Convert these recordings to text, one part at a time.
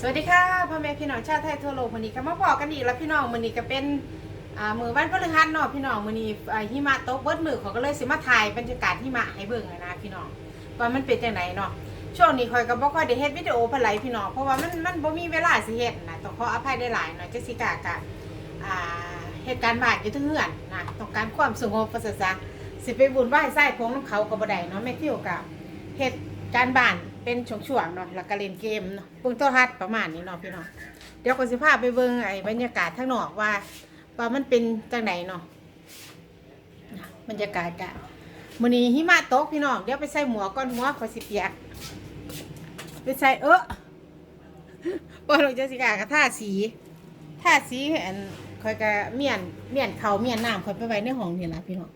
สวัสดีค่ะพ่อแม่พี่น้องชาวไทยทั่วโลกวันนี้ก็มาบอกกันอีกแล้วพี่น้องวันนี้ก็เป็นมือวันพฤหัสเนาะพี่น้องวันนี้หิมะตกเบิดมือเขาก็เลยสิมาถ่ายบรรยากาศหิมะให้เบิ่งนะพี่น้องว่ามันเป็นจังไดเนาะช่วงนี้คอยก็บ่ค่อยได้เฮ็ดวิดีโอปานไหลพี่น้องเพราะว่ามันมันบ่มีเวลาสิเฮ็ดนะต้องขออภัยได้หลายๆเนาะจักสิกากะเหตุการณ์บ้านอยู่ทั้งเฮือนนะต้องการความสงบประเสริฐสิไปบุญไหว้ไส้พงน้ำเขาก็บ่ได้เนาะแม่ทิวกับเหตุการณ์บ้าน เป็นช่วงๆเนาะแล้วก็เล่นเกมเนาะเบิ่งโทรทัศน์ประมาณนี้เนาะพี่น้องเดี๋ยวก็สิพาไปเบิ่งไอ้บรรยากาศข้างนอกว่าว่ามันเป็นจังไดเนาะบรรยากาศกะมื้อนี้หิมะตกพี่น้องเดี๋ยวไปใส่หมวกก่อนหัวขอยสิเปียกไปใส่เออบ่ลงจะสิกากะท่าสีท่าสีอันคอยก็เมียนเมียนเขาเมียนน้ำคอยไปไว้ในห้องนี่ล่ะพี่น้อง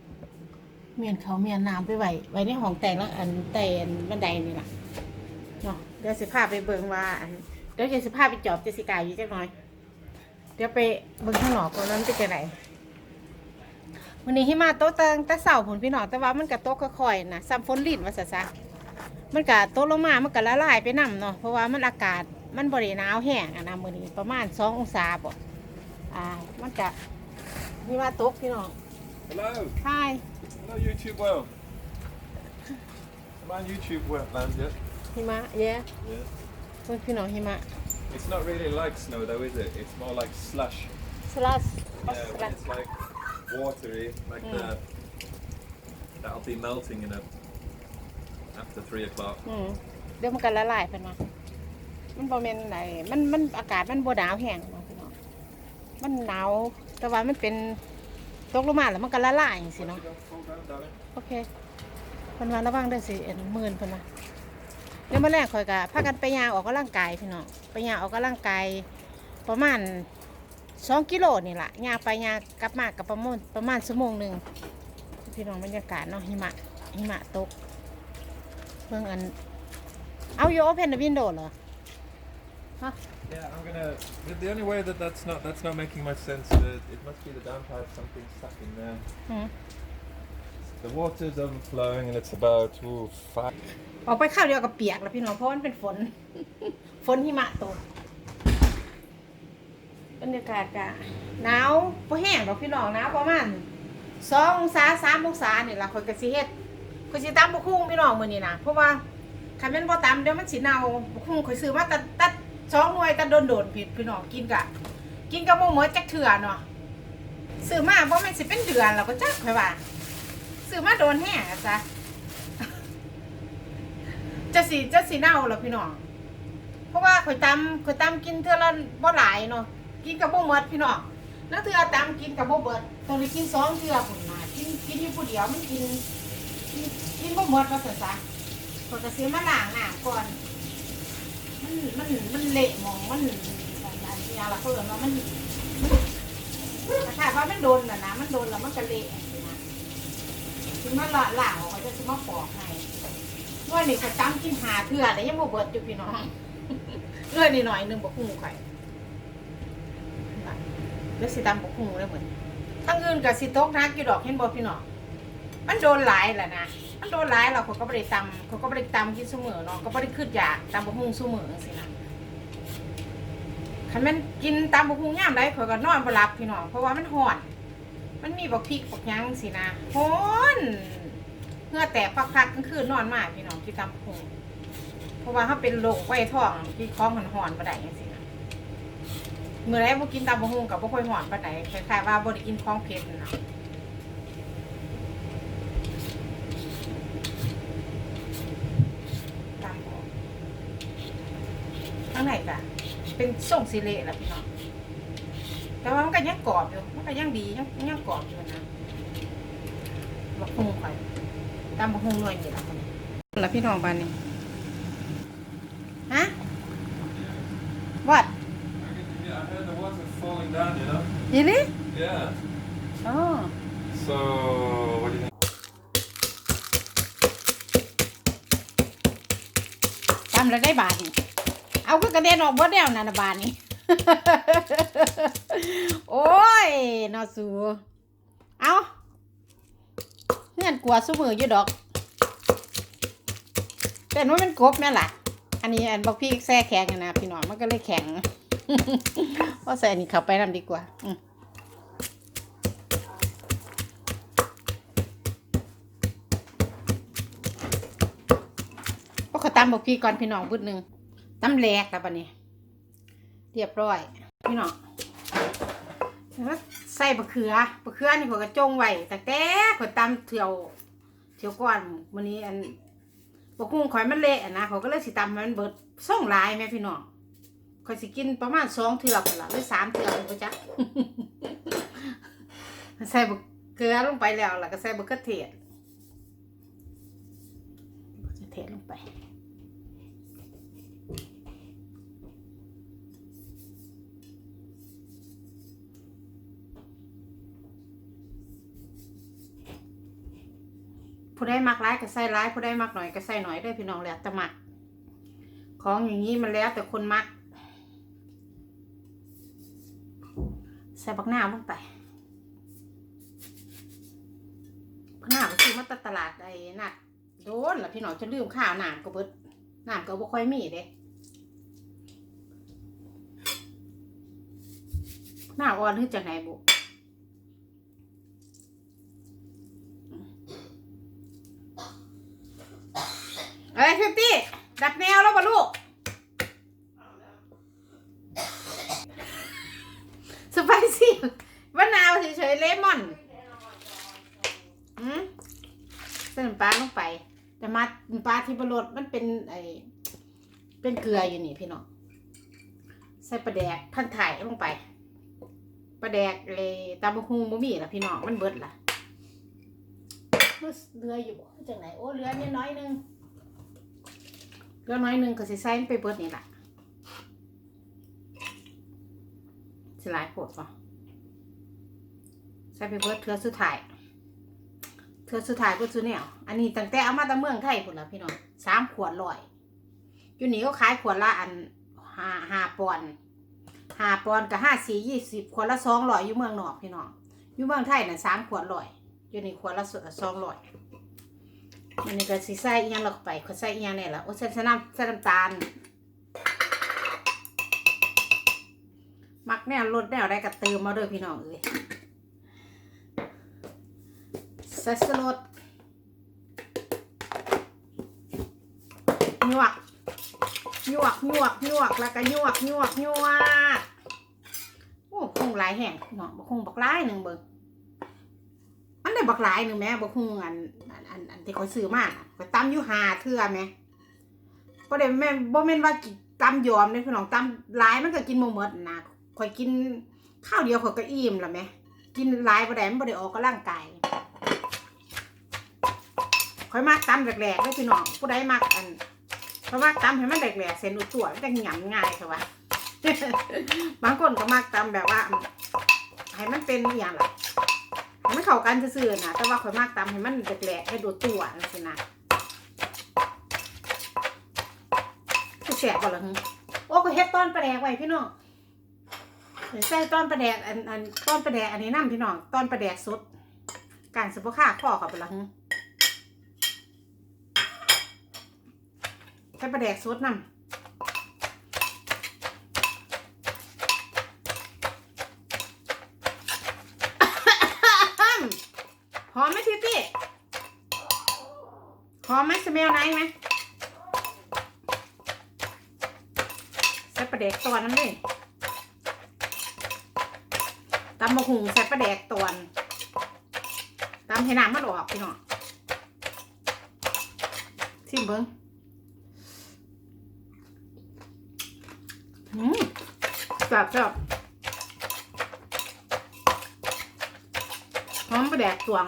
เมียนเขาเมียนน้ำไปไว้ไว้ในห้องแต่งแล้วอันแต่งบันไดนี่ล่ะ เนาะเดี๋ยวสิพาไปเบิ่งว่าอันเดี๋ยวจะสิพาไปจอบเจสิกาอยู่จักหน่อย เดี๋ยวไปเบิ่งข้างนอกก่อนว่ามันเป็นจังไดวันนี้หิมาโต๊ะเติงแต่เสาผลพี่น้องแต่ว่ามันก็โต๊ะค่อยๆนะซ้ำฝนลิ่นว่าซะซะมันก็โต๊ะลงมามันก็ละลายไปนํเนาะเพราะว่ามันอากาศมันบ่ได้หนาวแห้งอะนะมื้อนี้ประมาณ2องศาบ่อ่ามันก็หิมาตกพี่น้อง Hello, ใช่ hello YouTube world. Am I on YouTube wetland yet? หิมะเย้ Yeah. เพิ่นพี่น้องหิมะ It's not really like snow though, is it? It's more like slush. สลัด Yeah, when it's like watery, like Mm. that. That'll be melting in a after three o'clock. อืมเดี๋ยวมันก็ละลายไปมามันบ่แม่นไหนมันมันอากาศมันบ่หนาวแห้งเนาะพี่น้องมันหนาว แต่ว่ามันเป็นตกลงมาแล้วมันก็ละลายจังซี่ Watch เนาะ it don't fall down, darling. โอเคเพิ่นว่าระวังเด้อสิเอ็นหมื่นเพิ่นว่า เดี๋ยวมื้อแรกข่อยก็พากันไปย่างออกกำลังกายพี่น้องไปย่างออกกำลังกายประมาณ2กิโลนี่ล่ะย่างไปย่างกลับมาก็ประมาณประมาณชั่วโมงหนึงพี่น้องบรรยากาศเนาะหิมะหิมะตกเบิ่งอันเอาอยู่ open the window เหรอ Yeah, I'm gonna. The, the only way that that's not that's not making much sense. Uh, it must be the downpipe. Something stuck in there. อืม The water's overflowing, and it's about ooh, five. ออกไปข้าวเดียวกับเปียกแล้วพี่น้องเพราะมันเป็นฝน ฝนหิมะตกบรรยากาศกะหนาวพอแห้งดอกพี่น้องหนาวประมาณสององศาสามองศานี่ล่ะคอยกระสิเฮ็ดคอยสิตำบักคุ้งพี่น้องมื้อนี้นะเพราะว่าคันแม่นบ่ตำเดี๋ยวมันสิเน่าบักคุ้งคอยซื้อมาตัดตัดสองหน่วยตัดโดนๆพี่พี่น้องกินกะ กินกับบ่หมดจักเทื่อเนาะซื้อมาบ่แม่นสิเป็นเดือนแล้วก็จักค่อยว่า ซื้อมาโดนแห้งอะจ้ะจะสีจะสีเน่าเหรอพี่น้อง เพราะว่าข่อยตำข่อยตำกินเท่าละบ่หลายเนาะ กินกับบ่หมดพี่น้องแล้วเทือตำกินกับบ่เบิดตรงนี้กินสองเทื่อพุ่นมากินกินอยู่ผู้เดียวมันกิน กินกินบ่หมดว่าซั่นซะข่อยก็ซื้อมาล้างน้ำก่อน มันมันมันเละมองมันอันนี้อะไรเพิ่นว่ามันมันถ้าว่ามันโดนน่ะนะมันโดนแล้วมันก็เละ นะถึงมาละล้างออกก็จะสิมาปอกให้เมื่อนี่ก็จำกินหาเถื่อแต่ยังบ่เบิดอยู่พี่น้องเลื่อยนิดหน่อยหนึงบ่คุ้งไข่แล้วสิตำบ่คุ้งเลยเหมือนทั้งอื่นก็สิตกนักอยู่ดอกเห็นบ่พี่น้องมันโดนหลายแหละนะมันโดนหลายแล้วเขาก็บ่ได้ตำเขาก็บ่ได้ตำกินซุมื้อเนาะก็บ่ได้คิดอยากตำบ่คุ้งซุมื้อจังซี่นะคันแม่นกินตำบ่คุ้งยามใดข่อยก็นอนบ่หลับพี่น้องเพราะว่ามันร้อน มันมีบักพริกบักหยังจังซี่นะร้อนเพื่อแต่พักๆกลางคืนนอนมากพี่น้องที่ตำพุงเพราะว่าเขาเป็นโรคไวท้องที่คล้องหันหอนๆปะไดยังสินะเมื่อไรบ่กินตำบะฮุงกับบ่ค่อยหอนปะไดคล้ายๆว่าบ่ได้กินของเผ็ดนะตำออกข้างในกะเป็นส่งสิเละแหละพี่น้อง แต่ว่ามันก็ยังกรอบอยู่ มันก็ยังดียังยังกรอบอยู่นะบักฮุงข่อยตามบะฮงหน่วยนี่ละคนละพี่น้องบ้านนี้ฮะ what Yeah, I heard the water falling down. You know. really Yeah. อ๋อ So what do you think? ทำแล้วได้บาทนี่เอาก็กระเด็นออกบ่แล้วนั่นน่ะบาทนี่ โอ้ยนอสูเอาเงื่อนกลัวสู้มืออยู่ดอก แต่ว่ามันกบแม่นล่ะ อันนี้อันบอกพี่แซ่แข็งนะพี่น้องมันก็เลยแข็งเพราะใส่อันนี้เข้าไปนำดีกว่าอืมก็ขอตำบอกพี่ก่อนพี่น้องบุดหนึ่งตำแหลกแล้วบัดนี้ เรียบร้อย พี่น้องแล้วใส่บะเขือบะเขือนี่ผมก็จงไว้แต่แต่ขอยตำเที่ยวเที่ยวก่อนวันนี้อันบกุ้งข่อยมันเละนะเขาก็เลยสิตำมันเบิดส่งลายแม่พี่น้องข่อยสิกินประมาณสองเถือกละหรือสามเถือกเลยจ้ะใส่บกเกลือลงไปแล้วแล้วก็ใส่บะเขือเทศบะเขือเทศลงไป ผู้ใดมักร้ายก็ใส่ร้ายผู้ใดมักหน่อยก็ใส่หน่อยได้พี่น้องแล้วแต่มัก ของอย่างนี้มันแล้วแต่คนมัก ใส่บักหน้าลงไปบักหน้าก็ซื้อมาตลาดไอ้นัดโดนละพี่น้องจะลืมข้าวหน้ำก็เบิดน้ำก็บ่ค่อยมีเด้หน้าอ่อนหรือจังไหนบุ อะไรฟิฟตี้ดับแนวแล้วป่ะลูกสไปซี่มะนาวเฉยๆเลมอนอืมใส่น้ำปลาลงไป แต่มาปลาที่บรสมันเป็นไอเป็นเกลืออยู่นี่พี่น้องใส่ปลาแดกพันถ่ายลงไปปลาแดกเลยตาบะฮุงบะมี่ละพี่น้องมันเบิดล่ะเรืออยู่บ่จากไหนโอ้เรือเนี่ยน้อยนึง เรือน้อยหนึงก็สิใส่ไปเบิดนี่แหละสลายโปดป่ะใส่ไปเบิดเทือสุดท้ายเทือสุดท้ายก็ซื้อเนี่ยอันนี้ตั้งแต่เอามาตั้งเมืองไทยพุ่นละพี่น้องสามขวดลอยอยู่นี่ก็ขายขวดละอันห้าห้าปอนห้าปอนกับห้าสี่ยี่สิบขวดละสองร้อยอยู่เมืองนอกพี่น้องอยู่เมืองไทยน่ะสามขวดลอยอยู่นี่ขวดละสองร้อย อันนี้ก็สีใส่อีหยังลงไปขาใส่อีหยังเนี่ยละโอ้ใส่น้ำใส่น้ำตาล มักแนวรสแนวได้ก็เติมมาด้วยพี่น้องเอ้ยใส่สลดหยวกหยวกหยวกหยวกแล้วก็หยวกหยวกหยวกโอ้คงหลายแห่งพี่น้องบักคงบักหลายหนึ่งเบิ่ง ได้บักหลายหนึ่งแม่บักคงอันอันอันอันที่เขาซื้อมาน่ะก็ตำอยู่หาเทื่อแม่บ่ได้แม่บ่แม่นว่ากินตำยอมเลยพี่น้องตำหลายมันก็กินบ่หมดนะข่อยกินข้าวเดียวข่อยก็อิ่มล้วแหม่กินหลายบ่ได้มันบ่ได้ออกกำลังกายข่อยมักตำแหลกๆเลยพี่น้องผู้ใดมักอันเพราะว่าตำให้มันแหลกๆเส้นอุดตัวมันจะหยำง่ายค่ะวะบางคนก็มักตำแบบว่าให้มันเป็นอย่างไร ให้มันเข้ากันซื่อๆนะแต่ว่าข่อยมักตำให้มันแหลกๆให้ดูตัวนั่นสินะคือแสบบ่ล่ะหึโอ้ก็เฮ็ดต้อนปลาแดกไว้พี่น้องใส่ต้อนปลาแดกอันอันต้อนปลาแดกอันนี้น้ำพี่น้องต้อนปลาแดกสดการสุขภาพข้อกับปลังใส่ปลาแดกสดน้ำ ห อมไหมทิวตี้หอมไหมสเมลไนไหมใส่ปลาแดกตัวน้ำเลยตำมะหุงใส่ปลาแดกตวนตำให้น้ำมันออกพี่น้องชิมเบิ้งอืมจับจับ หอมปลาแดกตวง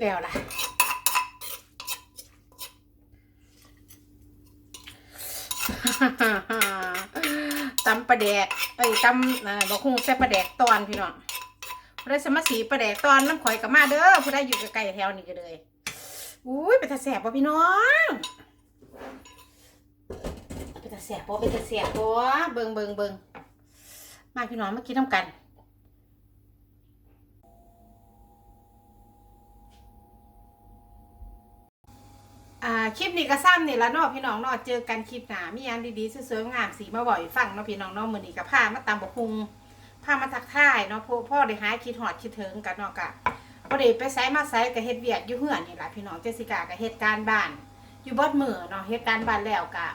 แล้วล่ะตำปลาแดกไอ้ยตำบอกคงใส่ปลาแดกตอนพี่น้องผู้ใดสมาสีปลาแดกตอนน้ำข่อยกับมาเด้อผู้ใดอยู่ใกล้ๆแถวนี้ก็เลยอุ้ยเป็นตาแสบป่ะพี่น้องเป็นตาแสบป่ะเป็นตาแสบป่ะเบิงเบิงเบิง มาพี่น้องมากินน้ำกันอ่าคลิปนี้ก็ซ้ำนี่ละเนาะพี่น้องเนาะเจอกันคลิปหนามีอันดีๆสวยๆงามสีมาบ่อยฟังเนาะพี่น้องเนาะมือนี้ก็พามาตำบักฮุงพามาทักทายเนาะพ่อพ่อได้หายคิดฮอดคิดถึงกันเนาะกะบ่ได้ไปไสมาไสก็เฮ็ดเวียกอยู่เฮือนนี่ละพี่น้องเจสิกาก็เฮ็ดการบ้าน อยู่บดมือเนาะเฮ็ดการบ้านแล้วก็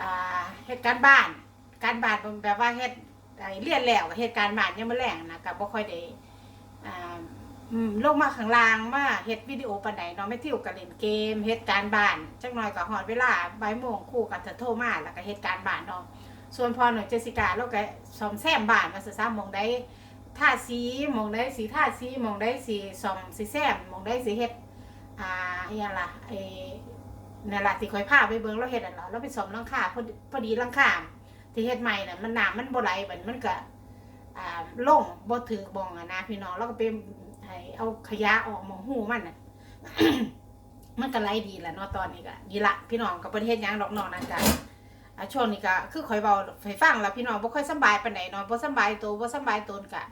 อ่าเฮ็ดการบ้าน การบ้านแบบว่าเฮ็ด ไอ้เรียนแล้วก็เฮ็ดการณ์บานยังบ่แรงนะก็บ่ค่อยได้อ่าอืมลงมาข้างล่างมาเฮ็ดวิดีโอปานใดเนาะไม่ทิวก็เล่นเกมเฮ็ดการบ้านจักหน่อยก็ฮอดเวลาบ่ายโมงครู่ก็จะโทรมาแล้วก็เฮ็ดการบ้านเนาะส่วนพอหน่อยเจสิกาเราก็ซ่อมแซมบ้านว่าซะหมองได้ท่าสีมองได้สีท่าสีมองได้สีซ่อมสีแซมมองได้สีเฮ็ดอ่าอีหยังล่ะไอ้นั่นล่ะที่ข่อยพาไปเบิ่งเราเฮ็ดอันเนาะเราไปซ่อมหลังคาพอดีพอดีหลังคา ที่เฮ็ดใหม่น่ะมันน้ำมันบ่ไหลบัดมันก็อ่าลงบ่ถือบองอะนะพี่น้องแล้วก็ไปให้เอาขยะออกมองหูมันน่ะมันก็ไล่ดีแหละเนาะตอนนี้ก็ดีละพี่น้องกับประเทศยังดอกนอกนั่นจ้ะอ่าช่วงนี้ก็คือคอยเบาไฟฟังแล้วพี่น้องบ่ค่อยสบายปานใดเนาะบ่สบายตัวบ่สบายตนกะ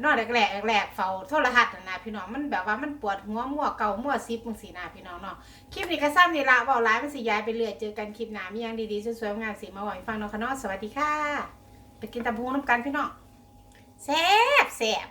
นอนแรกๆแรกๆเฝ้าโทรทัศน์น่ะนะพี่น้องมันแบบว่ามันปวดหัวมั่วเก่ามั่วซิบมึงสีหนาพี่น้องเนาะคลิปนี้ก็ซ้นนี่ละเว้าร้ายมันสีย้ายไปเรื่อยเจอกันคลิปหน้ามีอยังดีๆสวยๆงามสีมาหว้าให้ฟังเนาะค่ะเนาะสวัสดีค่ะ ไปกินตะบูน้ำกันพี่น้องแซ่บแซ่บ